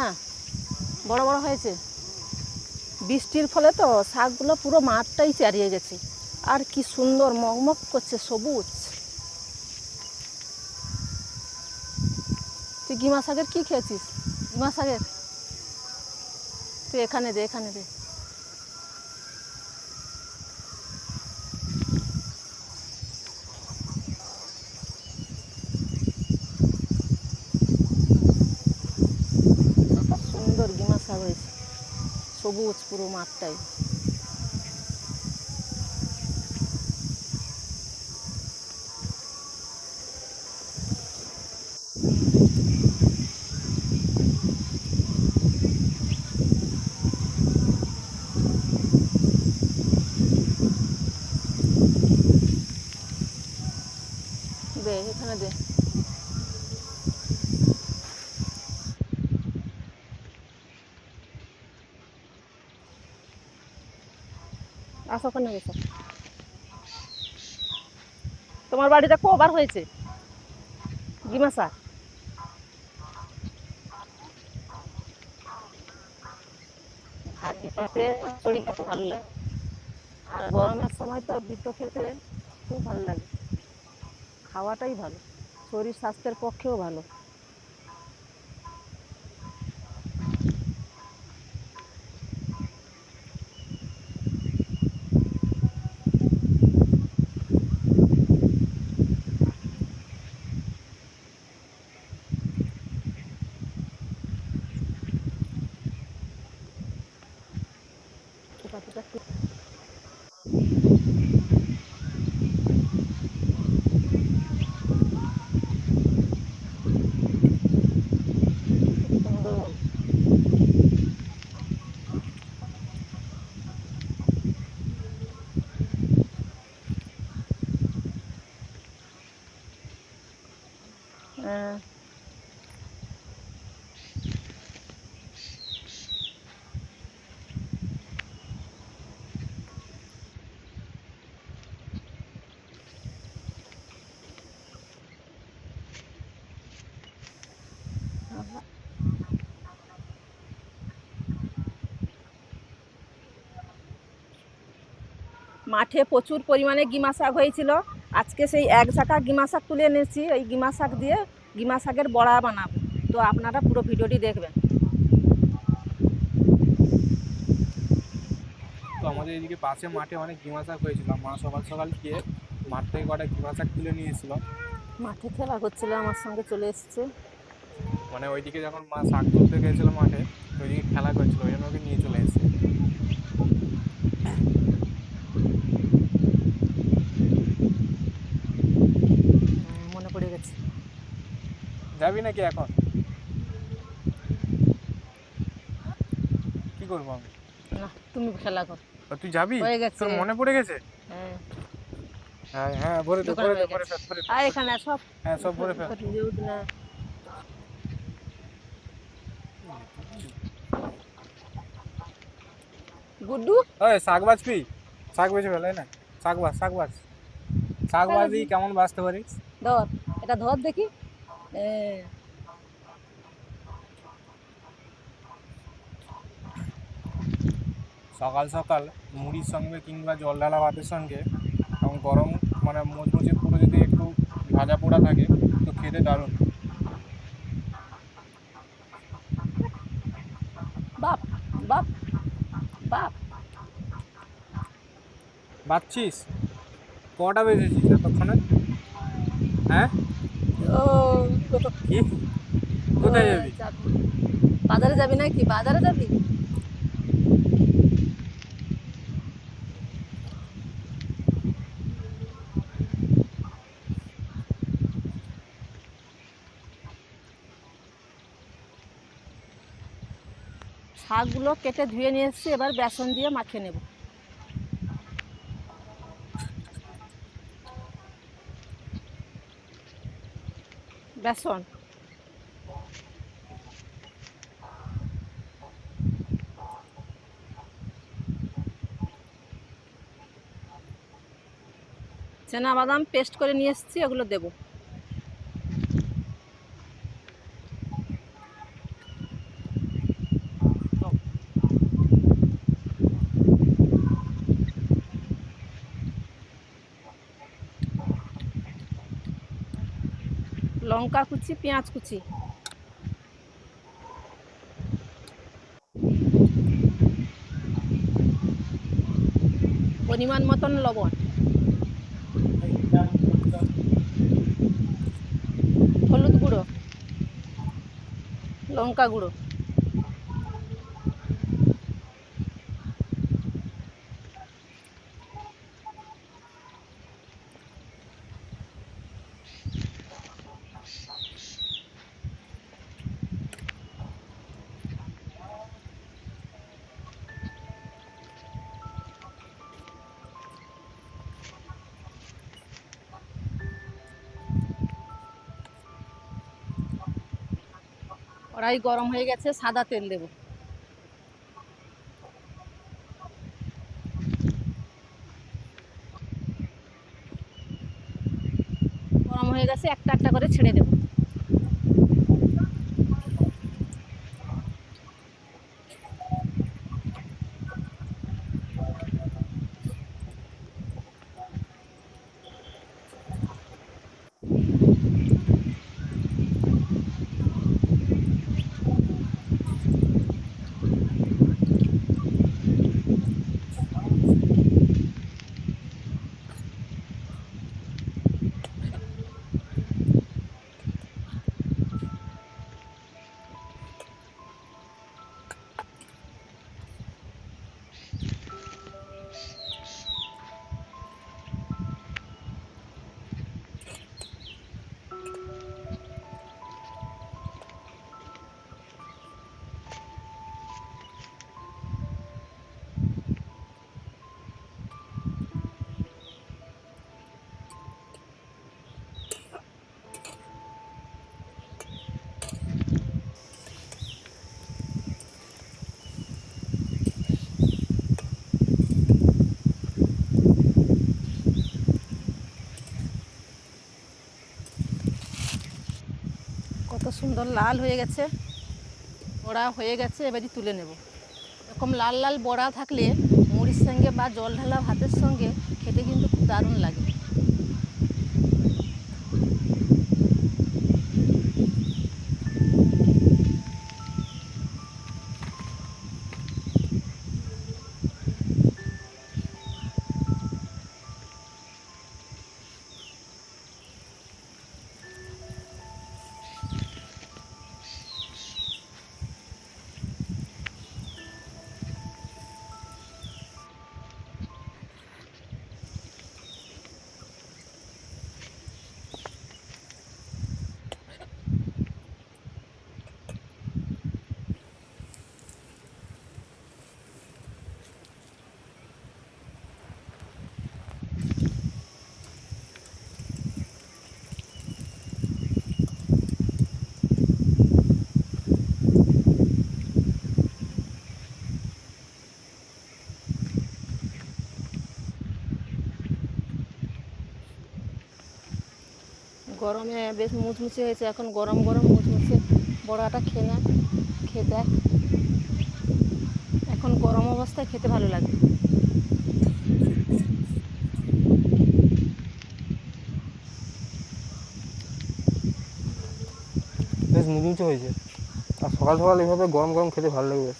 না? বড় বড় হয়েছে। বৃষ্টির ফলে তো শাকগুলো পুরো মাঠটাই চারিয়ে গেছে। আর কি সুন্দর মগমগ করছে সবুজ। তুই গিমা শাকের কী খেয়েছিস? গিমা শাকের? তুই এখানে দে এখানে দে কত সুন্দর গিমা শাক হয়েছে। সবুজ পুরো মাঠটাই। দে এখানে দে। তোমার বাড়িতে কবার হয়েছে? গরমের সময় তো বৃত্ত খুব ভালো লাগে। খাওয়াটাই ভালো। শরীর স্বাস্থ্যের পক্ষেও ভালো। aquí. মাঠে প্রচুর পরিমাণে গিমা শাক হয়েছিল। আজকে সেই এক ঝাঁকা গিমা শাক তুলে এনেছি এই গিমা শাক দিয়ে গিমা শাকের বড়া বানাবো। তো আপনারা পুরো ভিডিওটি দেখবেন। তো আমাদের এদিকে পাশে মাঠে অনেক গিমা শাক হয়েছিল। মা সকাল সকাল গিয়ে মাঠ থেকে কটা গিমা শাক তুলে নিয়ে এসেছিল মাঠে খেলা হচ্ছিল আমার সঙ্গে চলে এসছে। মানে ওইদিকে যখন মা শাক তুলতে গেছিল মাঠে ওইদিকে খেলা করছিল ওই জন্য ওকে নিয়ে চলে এসেছে হুম, মনে পড়ে গেছে যাবি নাকি এখন? কি করব আমি? না তুমি খেলা কর। তুই যাবি? তোর মনে পড়ে গেছে? হ্যাঁ। হ্যাঁ হ্যাঁ ভরে দে ভরে দে ভরে গেছে। ফেল ভরে ফেল। আর এখানে সব। হ্যাঁ সব ভরে ফেল। না। গুড্ডু? ওই শাক বাজবি শাক না? বাজ শাক বাজ শাক বাজি কেমন বাঁচতে পারিস? ধর এটা ধর দেখি। সকাল সকাল মুড়ির সঙ্গে কিংবা জল ঢালা ভাতের সঙ্গে এবং গরম মানে মুচমুচে পুরো যদি একটু ভাজা পোড়া থাকে তো খেতে দারুণ। বাপ বাপ বাপ। বাচ্ছিস কটা বেজেছিস এতক্ষণে? হ্যাঁ? কোথায় যাবি। বাজারে যাবি নাকি? বাজারে যাবি? শাকগুলো কেটে ধুয়ে নিয়ে এসেছি এবার বেসন দিয়ে মাখিয়ে নেব। বেসন চেনা বাদাম পেস্ট করে নিয়ে এসেছি ওগুলো দেবো। লঙ্কা কুচি পেঁয়াজ কুচি। পরিমাণ মতন লবণ। হলুদ গুঁড়ো লঙ্কা গুঁড়ো। কড়াই গরম হয়ে গেছে, সাদা তেল দেব। গরম হয়ে গেছে, একটা একটা করে ছেড়ে দেব। সুন্দর লাল হয়ে গেছে। বড়া হয়ে গেছে এবারই তুলে নেব। এরকম লাল লাল বড়া থাকলে মুড়ির সঙ্গে বা জল ঢালা ভাতের সঙ্গে খেতে কিন্তু খুব দারুণ লাগে। গরমে বেশ মুচমুচে হয়েছে। এখন গরম গরম মুচমুচে বড়াটা খেয়ে না, খেয়ে দেখ। এখন গরম অবস্থায় খেতে ভালো লাগে। বেশ মুচমুচে হয়েছে। আর সকাল সকাল এইভাবে গরম গরম খেতে ভালো লাগবে